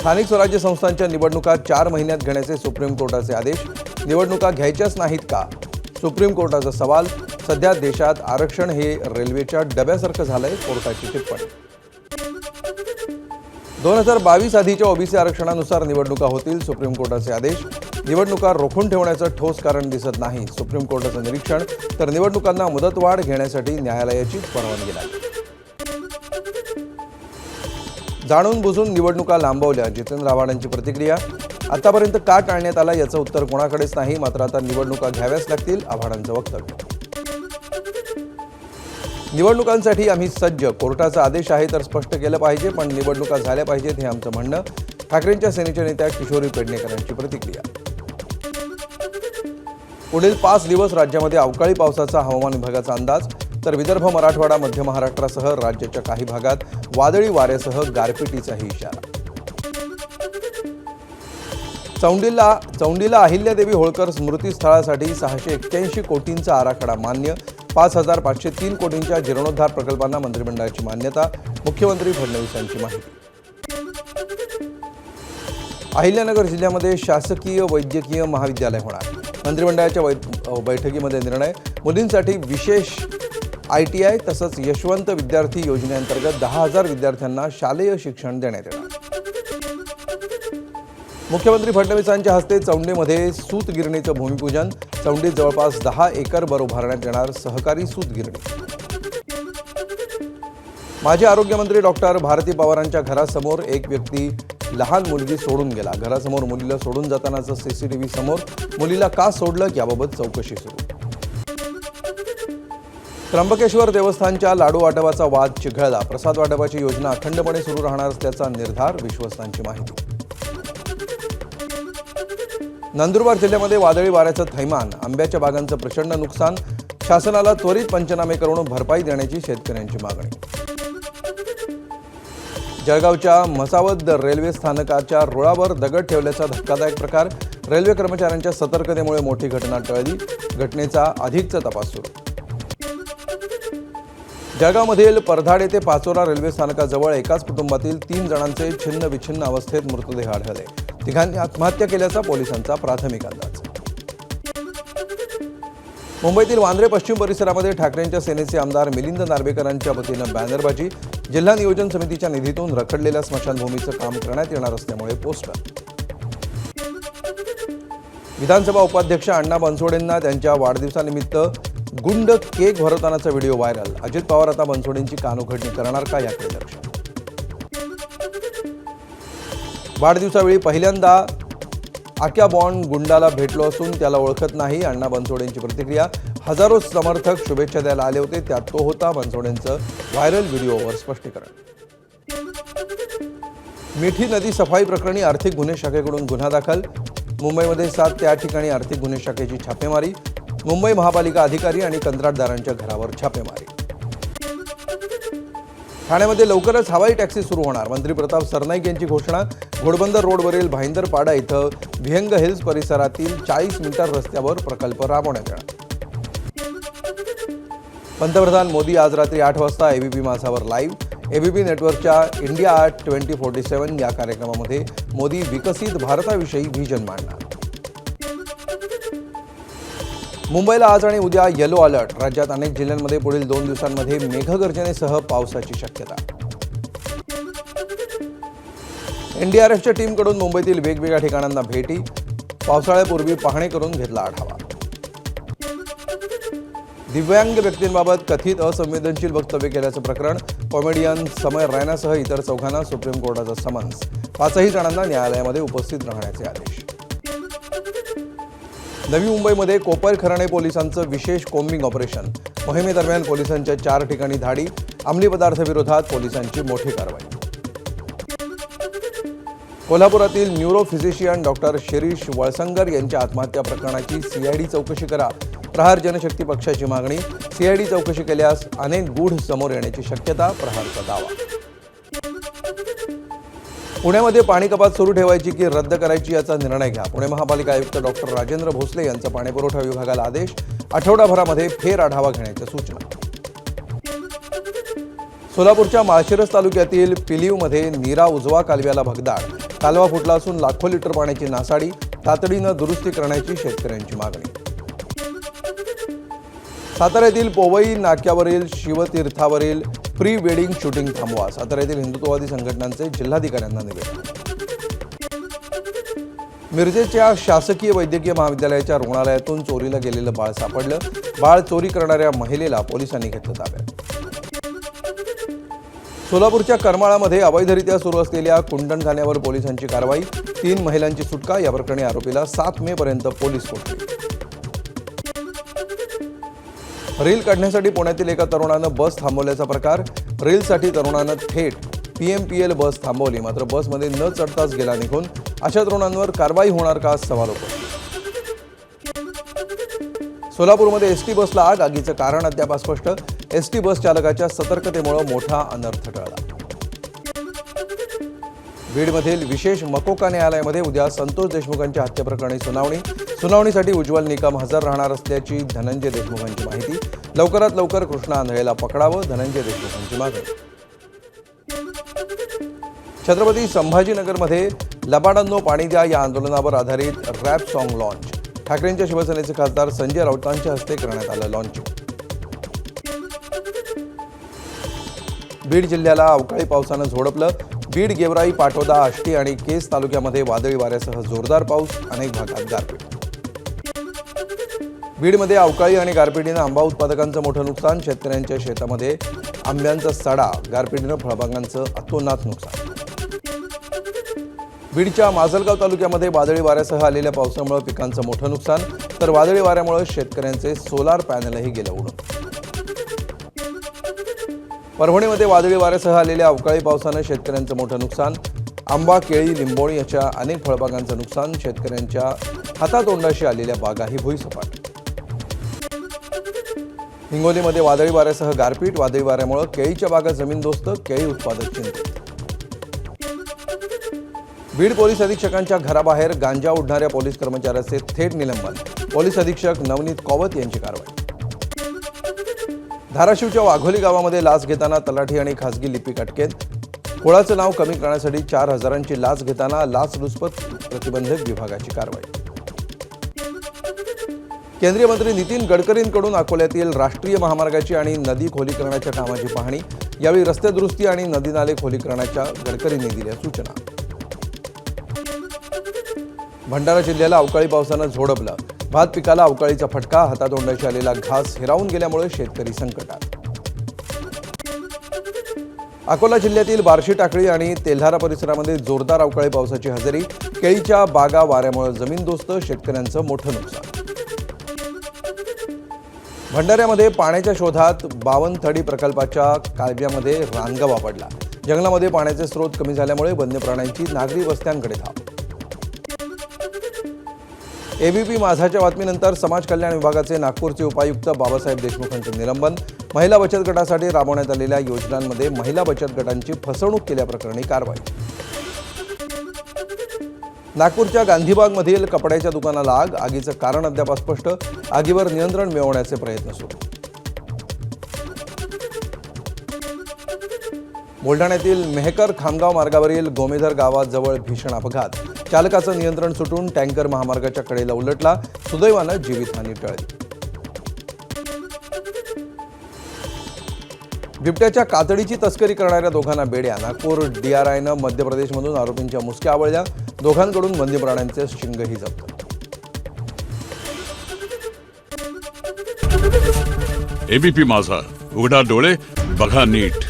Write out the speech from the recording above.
स्थानिक स्वराज्य संस्थांच्या निवडणुका चार महिन्यात घेण्याचे सुप्रीम कोर्टाचे आदेश. निवडणुका घ्यायच्याच नाहीत का? सुप्रीम कोर्टाचा सवाल. सध्या देशात आरक्षण हे रेल्वेच्या डब्यासारखं झालंय कोर्टाची टिप्पणी. दोन हजार बावीस आधीच्या ओबीसी आरक्षणानुसार निवडणुका होतील सुप्रीम कोर्टाचे आदेश. निवडणुका रोखून ठेवण्याचं ठोस कारण दिसत नाही. सुप्रीम कोर्टाचं निरीक्षण. तर निवडणुकांना मुदतवाढ घेण्यासाठी न्यायालयाचीच परवानगी लागली. जाणून बुजून निवडणुका लांबवल्या. जितेंद्र आव्हाडांची प्रतिक्रिया. आतापर्यंत का टाळण्यात आला याचं उत्तर कोणाकडेच नाही मात्र आता निवडणुका घ्याव्याच लागतील आव्हाडांचं वक्तव्य. निवडणुकांसाठी आम्ही सज्ज. कोर्टाचा आदेश आहे तर स्पष्ट केलं पाहिजे पण निवडणुका झाल्या पाहिजेत हे आमचं म्हणणं. ठाकरेंच्या सेनेच्या नेत्या किशोरी पेडणेकरांची प्रतिक्रिया. पुढील पाच दिवस राज्यामध्ये अवकाळी पावसाचा हवामान विभागाचा अंदाज. तर विदर्भ मराठवाडा मध्य महाराष्ट्रासह राज्याच्या काही भागात वादळी वाऱ्यासह गारपिटीचाही इशारा. चौंडीला चौंडीला अहिल्यादेवी होळकर स्मृतीस्थळासाठी सहाशे एक्क्याऐंशी कोटींचा आराखडा मान्य पाच हजार पाचशे तीन कोटींच्या जीर्णोद्धार प्रकल्पांना मंत्रिमंडळाची मान्यता मुख्यमंत्री फडणवीसांची माहिती. अहिल्यानगर जिल्ह्यामध्ये शासकीय वैद्यकीय महाविद्यालय होणार. मंत्रिमंडळाच्या वै- बैठकीमध्ये निर्णय मुलींसाठी विशेष आय टी आय तसंच यशवंत विद्यार्थी योजनेअंतर्गत दहा हजार विद्यार्थ्यांना शालेय शिक्षण देण्यात येणार. मुख्यमंत्री फडणवीसांच्या हस्ते चौंडेमध्ये सूतगिरणीचं भूमिपूजन. चौंडीत जवळपास दहा एकरभर उभारण्यात येणार सहकारी सूतगिरणी. माजी आरोग्यमंत्री डॉक्टर भारती पवारांच्या घरासमोर एक व्यक्ती लहान मुलगी सोडून गेला. घरासमोर मुलीला सोडून जातानाचं सीसीटीव्ही समोर मुलीला का सोडलं? याबाबत चौकशी सुरू. त्र्यंबकेश्वर देवस्थानच्या लाडू वाटपाचा वाद चिघळला. प्रसाद वाटपाची योजना अखंडपणे सुरू राहणार असल्याचा निर्धार विश्वस्तांची माहिती. नंदुरबार जिल्ह्यामध्ये वादळी वाऱ्याचं थैमान आंब्याच्या बागांचं प्रचंड नुकसान शासनाला त्वरित पंचनामे करून भरपाई देण्याची शेतकऱ्यांची मागणी. जळगावच्या म्हसावद रेल्वे स्थानकाच्या रुळावर दगड ठेवल्याचा धक्कादायक प्रकार रेल्वे कर्मचाऱ्यांच्या सतर्कतेमुळे मोठी घटना टळली. घटनेचा अधिकचा तपास सुरू. जळगावमधील परधाडे येथे पाचोरा रेल्वे स्थानकाजवळ एकाच कुटुंबातील तीन जणांचे छिन्न विछिन्न अवस्थेत मृतदेह आढळले. तिघांनी आत्महत्या केल्याचा पोलिसांचा प्राथमिक अंदाज. मुंबईतील वांद्रे पश्चिम परिसरामध्ये ठाकरेंच्या सेनेचे आमदार मिलिंद नार्वेकरांच्या वतीनं बॅनरबाजी जिल्हा नियोजन समितीच्या निधीतून रखडलेल्या स्मशानभूमीचं काम करण्यात येणार असल्यामुळे पोस्टर. विधानसभा उपाध्यक्ष अण्णा बनसोडेंना त्यांच्या वाढदिवसानिमित्त गुंड केक भरवतानाचा व्हिडिओ व्हायरल. अजित पवार आता बनसोडेंची कानउघडणी करणार का याकडे लक्ष? वाढदिवसावेळी पहिल्यांदा आक्या बॉन्ड गुंडाला भेटलो असून त्याला ओळखत नाही. अण्णा बनसोडेंची प्रतिक्रिया. हजारो समर्थक शुभेच्छा द्यायला आले होते. त्यात तो होता बनसोडेंचं व्हायरल व्हिडिओवर स्पष्टीकरण. मिठी नदी सफाई प्रकरणी आर्थिक गुन्हे शाखेकडून गुन्हा दाखल. मुंबईमध्ये सात त्या ठिकाणी आर्थिक गुन्हे शाखेची छापेमारी. मुंबई महापालिका अधिकारी आणि कंत्राटदारांच्या घरावर छापेमारी. ठाण्यामध्ये लवकरच हवाई टॅक्सी सुरू होणार. मंत्री प्रताप सरनाईक यांची घोषणा. घोडबंदर रोडवरील भाईंदरपाडा इथं विहंग हिल्स परिसरातील चाळीस मीटर रस्त्यावर प्रकल्प राबवण्यात येणार. पंतप्रधान मोदी आज रात्री आठ वाजता एबीपी माझावर लाईव्ह एबीपी नेटवर्कच्या India at twenty forty seven या कार्यक्रमामध्ये मोदी विकसित भारताविषयी व्हिजन मांडणार. मुंबईला आज आणि उद्या येलो अलर्ट राज्यात अनेक जिल्ह्यांमध्ये पुढील दोन दिवसांमध्ये मेघगर्जनेसह पावसाची शक्यता. एनडीआरएफच्या टीमकडून मुंबईतील वेगवेगळ्या ठिकाणांना भेटी. पावसाळ्यापूर्वी पाहणी करून घेतला आढावा. दिव्यांग व्यक्तींबाबत कथित असंवेदनशील वक्तव्य केल्याचं प्रकरण कॉमेडियन समय रायनासह इतर चौघांना सुप्रीम कोर्टाचा समन्स पाचही जणांना न्यायालयामध्ये उपस्थित राहण्याचे आदेश. नवी मुंबईमध्ये कोपर खराणे पोलिसांचं विशेष कोम्बिंग ऑपरेशन. मोहिमेदरम्यान पोलिसांच्या चार ठिकाणी धाडी अंमली पदार्थ विरोधात पोलिसांची मोठी कारवाई. कोल्हापुरातील neuro physician doctor Shirish Valsangkar यांच्या आत्महत्या प्रकरणाची सीआयडी चौकशी करा. प्रहार जनशक्ती पक्षाची मागणी सीआयडी चौकशी केल्यास अनेक गूढ समोर येण्याची शक्यता प्रहारचा दावा. पुण्यामध्ये पाणी कपात सुरू ठेवायची की रद्द करायची याचा निर्णय घ्या. पुणे महापालिका आयुक्त डॉक्टर राजेंद्र भोसले यांचा पाणीपुरवठा विभागाला आदेश. आठवडाभरामध्ये फेर आढावा घेण्याच्या सूचना. सोलापूरच्या माळशिरस तालुक्यातील पिलीवमध्ये नीरा उजवा कालव्याला भगदाड. कालवा फुटला असून लाखो लिटर पाण्याची नासाडी तातडीनं दुरुस्ती करण्याची शेतकऱ्यांची मागणी. साताऱ्यातील पोवई नाक्यावरील शिवतीर्थावरील प्री वेडिंग शूटिंग थांबवा. सातारा येथील हिंदुत्ववादी संघटनांचे जिल्हाधिकाऱ्यांना निवेदन. मिरजेच्या शासकीय वैद्यकीय महाविद्यालयाच्या रुग्णालयातून चोरीला गेलेलं बाळ सापडलं. बाळ चोरी करणाऱ्या महिलेला पोलिसांनी घेतलं ताब्यात. सोलापूरच्या करमाळामध्ये अवैधरित्या सुरू असलेल्या कुंडणखान्यावर पोलिसांची कारवाई. तीन महिलांची सुटका या प्रकरणी आरोपीला सात मे पर्यंत पोलीस कोठडी. रील काढण्यासाठी पुण्यातील एका तरुणानं बस थांबवल्याचा प्रकार. रीलसाठी तरुणानं थेट P M P L bus थांबवली. मात्र बसमध्ये न चढताच गेला निघून अशा तरुणांवर कारवाई होणार का? सवाल होतो सोलापूरमध्ये एस टी बसला आग. आगीचं कारण अद्याप अस्पष्ट. एस टी बस चालकाच्या सतर्कतेमुळे मोठा अनर्थ टळला. बीडमधील विशेष मकोका न्यायालयामध्ये उद्या संतोष देशमुखांच्या हत्येप्रकरणी सुनावणी. सुनावणीसाठी उज्ज्वल निकम हजर राहणार असल्याची धनंजय देशमुखांची माहिती. लवकरात लवकर कृष्णा आंधळेला पकडावं धनंजय देशमुखांची मागणी. छत्रपती संभाजीनगरमध्ये लबाडांनो पाणी द्या या आंदोलनावर आधारित रॅप सॉन्ग लॉन्च. ठाकरेंच्या शिवसेनेचे खासदार संजय राऊतांच्या हस्ते करण्यात आलं लॉन्चिंग बीड जिल्ह्याला अवकाळी पावसानं झोडपलं. बीड गेवराई पाटोदा आष्टी आणि केस तालुक्यामध्ये वादळी वाऱ्यासह जोरदार पाऊस अनेक भागात गारपीट बीडमध्ये अवकाळी आणि गारपिटीनं आंबा उत्पादकांचं मोठं नुकसान शेतकऱ्यांच्या शेतामध्ये आंब्यांचा सडा गारपिटीनं फळबागांचं अतोनात नुकसान. बीडच्या माजलगाव तालुक्यामध्ये वादळी वाऱ्यासह आलेल्या पावसामुळे पिकांचं मोठं नुकसान तर वादळी वाऱ्यामुळे शेतकऱ्यांचे सोलार पॅनलही गेलं उडून. परभणीमध्ये वादळी वाऱ्यासह आलेल्या अवकाळी पावसानं शेतकऱ्यांचं मोठं नुकसान. आंबा केळी लिंबोळी याच्या अनेक फळबागांचं नुकसान. शेतकऱ्यांच्या हातातोंडाशी आलेल्या बागाही भुईसपाट. हिंगोलीमध्ये वादळी वाऱ्यासह गारपीट. वादळी वाऱ्यामुळे केळीच्या बागा जमीनदोस्त केळी उत्पादक चिंतित. बीड पोलीस अधीक्षकांच्या घराबाहेर गांजा उडणाऱ्या पोलीस कर्मचाऱ्याचे थेट निलंबन. पोलीस अधीक्षक नवनीत कॉवत यांची कारवाई. धाराशिवच्या वाघोली गावामध्ये लाच घेताना तलाठी आणि खासगी लिपिक अटकेत. कोळाचं नाव कमी करण्यासाठी चार हजारांची लाच घेताना लाचलुचपत प्रतिबंधक विभागाची कारवाई. केंद्रीय मंत्री नितीन गडकरींकडून अकोल्यातील राष्ट्रीय महामार्गाची आणि नदी खोलीकरणाच्या कामाची पाहणी. यावेळी रस्ते दुरुस्ती आणि नदी नाले खोलीकरणाच्या गडकरींनी दिल्या सूचना. भंडारा जिल्ह्याला अवकाळी पावसानं झोडपलं. भात पिकाला अवकाळीचा फटका हातातोंडाशी आलेला घास हिरावून गेल्यामुळे शेतकरी संकटात. अकोला जिल्ह्यातील बार्शी टाकळी आणि तेल्हारा परिसरामध्ये जोरदार अवकाळी पावसाची हजेरी केळीच्या बागा वाऱ्यामुळे जमीनदोस्त शेतकऱ्यांचं मोठं नुकसान. भंडाऱ्यामध्ये पाण्याच्या शोधात बावनथडी प्रकल्पाच्या कालव्यामध्ये रानगवा पडला जंगलामध्ये पाण्याचे स्रोत कमी झाल्यामुळे वन्य प्राण्यांची नागरी वस्त्यांकडे धाव एबीपी माझाच्या बातमीनंतर समाज कल्याण विभागाचे नागपूरचे उपायुक्त बाबासाहेब देशमुखांचं निलंबन. महिला बचत गटासाठी राबवण्यात आलेल्या योजनांमध्ये महिला बचत गटांची फसवणूक केल्याप्रकरणी कारवाई. नागपूरच्या गांधीबागमधील कपड्याच्या दुकानाला आग आगीचं कारण अद्याप अस्पष्ट आगीवर नियंत्रण मिळवण्याचे प्रयत्न सुरू. बुलढाण्यातील मेहकर खामगाव मार्गावरील गोमेधर गावाजवळ भीषण अपघात. चालकाचं नियंत्रण सुटून टँकर महामार्गाच्या कडेला उलटला. सुदैवानं जीवितहानी टळली. बिबट्याच्या कातडीची तस्करी करणाऱ्या दोघांना बेड्या. नागपूर डीआरआयनं मध्य प्रदेशमधून आरोपींच्या मुसक्या आवळल्या. दोघांकडून वन्य प्राण्यांचे शिंगही जप्त. एबीपी माझा. उघडा डोळे बघा नीट.